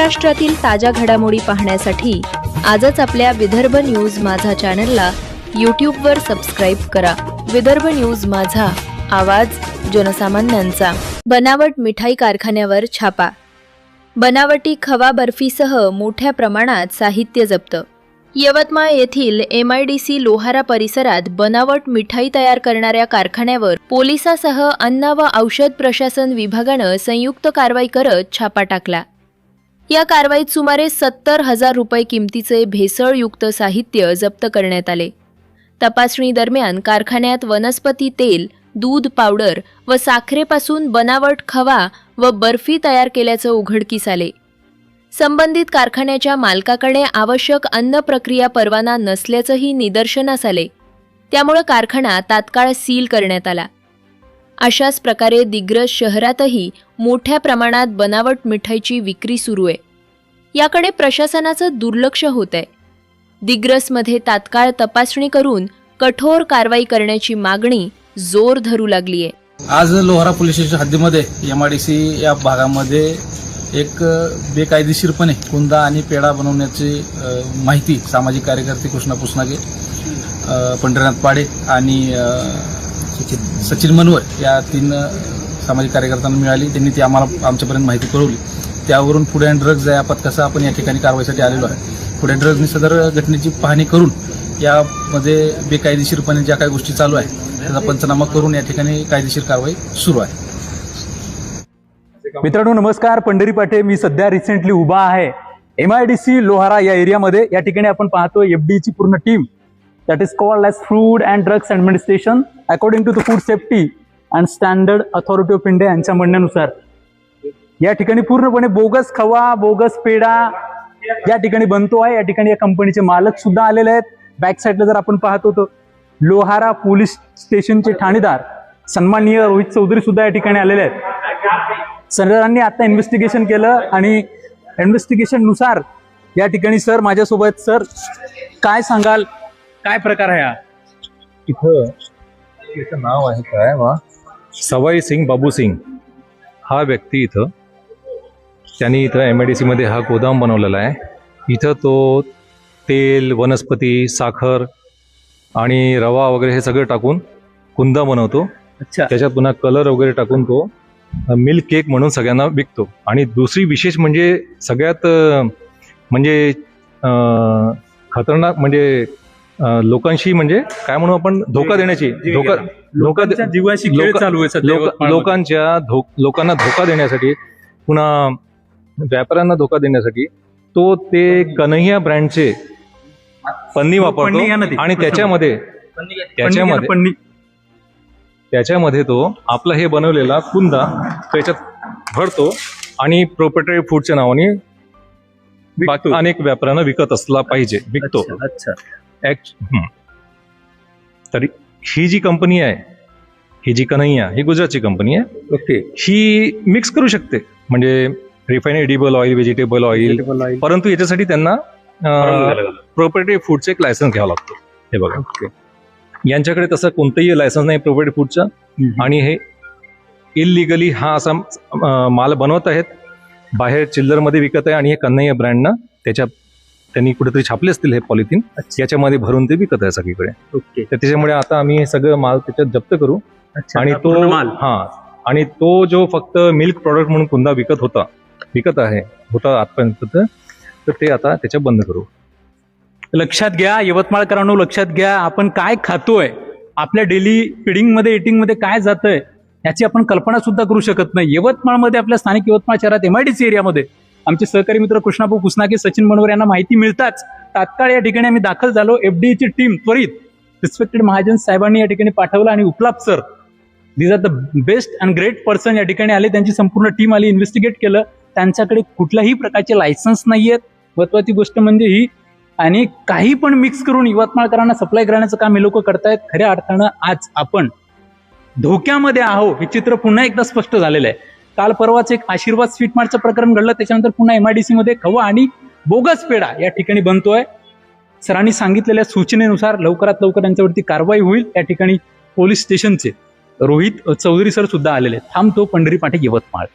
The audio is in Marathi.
महाराष्ट्रातील ताज्या घडामोडी पाहण्यासाठी आजच आपल्या विदर्भ न्यूज माझा चॅनलला यूट्यूबवर सबस्क्राईब करा. विदर्भ न्यूज माझा आवाज जनसामान्यांचा. बनावट मिठाई कारखान्यावर छापा. बनावटी खवा बर्फीसह मोठ्या प्रमाणात साहित्य जप्त. यवतमाळ येथील M I D C Lohara परिसरात बनावट मिठाई तयार करणाऱ्या कारखान्यावर पोलिसासह अन्न व औषध प्रशासन विभागानं संयुक्त कारवाई करत छापा टाकला. या कारवाईत सुमारे सत्तर हजार रुपये किमतीचे भेसळयुक्त साहित्य जप्त करण्यात आले. तपासणी दरम्यान कारखान्यात वनस्पती तेल दूध पावडर व साखरेपासून बनावट खवा व बर्फी तयार केल्याचं उघडकीस आले. संबंधित कारखान्याच्या मालकाकडे आवश्यक अन्न प्रक्रिया परवाना नसल्याचंही निदर्शनास आले. त्यामुळे कारखाना तात्काळ सील करण्यात आला. अशाच प्रकारे दिग्रस शहरातही मोठ्या प्रमाणात बनावट मिठाईची विक्री सुरू आहे. याकडे प्रशासनाचं दुर्लक्ष होत आहे. दिग्रसमध्ये तात्काळ तपासणी करून कठोर कारवाई करण्याची मागणी जोर धरू लागली आहे. आज लोहारा पोलीस स्टेशन हद्दीमध्ये एम आय डी सी या भागामध्ये एक बेकायदेशीरपणे कुंदा आणि पेढा बनवण्याची माहिती सामाजिक कार्यकर्ते कृष्णा पुसनागे अ, पंढरीनाथ पाडे आणि सचिन सचिन मनवर या तीन सामाजिक कार्यकर्त्यांना मिळाली. त्यांनी ती आम्हाला आमच्यापर्यंत माहिती कळवली त्यावरून फूड अँड ड्रग्ज या कसं आपण या ठिकाणी कारवाईसाठी आलेलो आहे. फूड अँड ड्रग्जनी सदर घटनेची पाहणी करून यामध्ये बेकायदेशीरपणे ज्या काही गोष्टी चालू आहेत त्याचा पंचनामा करून या ठिकाणी कायदेशीर कारवाई सुरू आहे. मित्रांनो नमस्कार. पंढरी पाटे मी सध्या रिसेंटली उभा आहे. M I D C Lohara या एरियामध्ये या ठिकाणी आपण पाहतो एफडीची ची पूर्ण team that is called as food and drugs Administration according to the food safety and standard authority of India यांच्या म्हणण्यानुसार. या ठिकाणी पूर्णपणे बोगस खवा बोगस पेढा या ठिकाणी बनतो आहे. या ठिकाणी या कंपनीचे मालक सुद्धा आलेले आहेत. बॅक साईडला जर आपण पाहतो तर लोहारा पोलीस स्टेशनचे ठाणेदार सन्माननीय रोहित चौधरी सुद्धा या ठिकाणी आलेले आहेत. सरांनी आता इन्व्हेस्टिगेशन केलं आणि इन्व्हेस्टिगेशननुसार या ठिकाणी सर माझ्यासोबत सर काय सांगाल? काय प्रकार आहे हा? इथं त्याचं नाव आहे काय वा? सवाई सिंग बाबू सिंग. हा व्यक्ती इथं त्यांनी इथं एम आय डी सीमध्ये हा गोदाम बनवलेला आहे. इथं तो तेल वनस्पती साखर आणि रवा वगैरे हे सगळं टाकून कुंदा बनवतो. अच्छा. त्याच्यात पुन्हा कलर वगैरे टाकून तो मिल्क केक म्हणून सगळ्यांना विकतो. आणि दुसरी विशेष म्हणजे सगळ्यात अं, म्हणजे अं, खतरनाक म्हणजे लोकांशी म्हणजे काय म्हणू आपण? धोका देण्याची. धोका धोका लोकांच्या जीवाशी खेळ चालू आहे. लोकांच्या लोकांना धोका देण्यासाठी पुन्हा व्यापाऱ्यांना धोका देण्यासाठी तो ते कन्हैया ब्रँडचे पन्नी नदी. वापरतो आणि त्याच्यामध्ये त्याच्यामध्ये त्याच्यामध्ये तो आपला हे बनवलेला कुंदा त्याच्यात भरतो आणि प्रोपेटरी फूडच्या नावाने अनेक व्यापाऱ्यांना विकत असला पाहिजे. विकतो. अच्छा, हं. तरी ही जी कंपनी आहे ही जी कन्हैया ही गुजरातची कंपनी आहे ओके. ही मिक्स करू शकते. म्हणजे refine edible oil vegetable oil परंतु याच्यासाठी त्यांना प्रोपर्टी फूडचं एक लायसन्स घ्यावं लागतो. हे बघा. यांच्याकडे तसं कोणतंही लायसन्स नाही प्रोपर्टी फूडचं आणि हे इलिगली हा असा माल बनवत आहेत. बाहेर चिल्लरमध्ये विकत आहे आणि हे कन्हैया ब्रँडनं त्याच्या त्यांनी कुठेतरी छापले असतील हे पॉलिथिन. याच्यामध्ये भरून ते विकत आहे सगळीकडे. ओके. तर त्याच्यामुळे आता आम्ही हे सगळं माल त्याच्यात जप्त करू. आणि तो माल. हा. आणि तो जो फक्त मिल्क प्रॉडक्ट म्हणून कुंदा विकत होता विकत आहे होता आजपर्यंत तर ते आता त्याच्या बंद करू. लक्षात घ्या यवतमाळकरांनो लक्षात घ्या आपण काय खातोय आपल्या डेली फिडिंगमध्ये एटिंगमध्ये काय जातंय याची आपण कल्पना सुद्धा करू शकत नाही. यवतमाळमध्ये आपल्या स्थानिक यवतमाळ शहरात एमआयडीसी एरियामध्ये आमचे सहकारी मित्र कृष्णाभाऊ कुसनाके सचिन मनोवर यांना माहिती मिळताच तात्काळ या ठिकाणी आम्ही दाखल झालो. एफडीएची टीम त्वरित रिस्पेक्टेड महाजन साहेबांनी या ठिकाणी पाठवलं आणि उपलाप sir these are the best and great person या ठिकाणी आले. त्यांची संपूर्ण टीम आली इन्व्हेस्टिगेट केलं. त्यांच्याकडे कुठल्याही प्रकारचे लायसन्स नाहीयेत. महत्वाची गोष्ट म्हणजे ही आणि काही पण मिक्स करून यवतमाळकरांना सप्लाय करण्याचं काम हे लोक करतायत. खऱ्या अर्थानं आज आपण धोक्यामध्ये आहो हे चित्र पुन्हा एकदा स्पष्ट झालेलं आहे. काल परवाच एक आशीर्वाद स्वीट मार्टचं प्रकरण घडलं त्याच्यानंतर पुन्हा एमआयडीसी मध्ये खवा आणि बोगस पेढा या ठिकाणी बनतोय. सरांनी सांगितलेल्या सूचनेनुसार लवकरात लवकर यांच्यावरती कारवाई होईल या ठिकाणी पोलीस स्टेशनचे रोहित चौधरी सर सुद्धा आलेले थांबतो पंढरी पाठे यवतमाळ.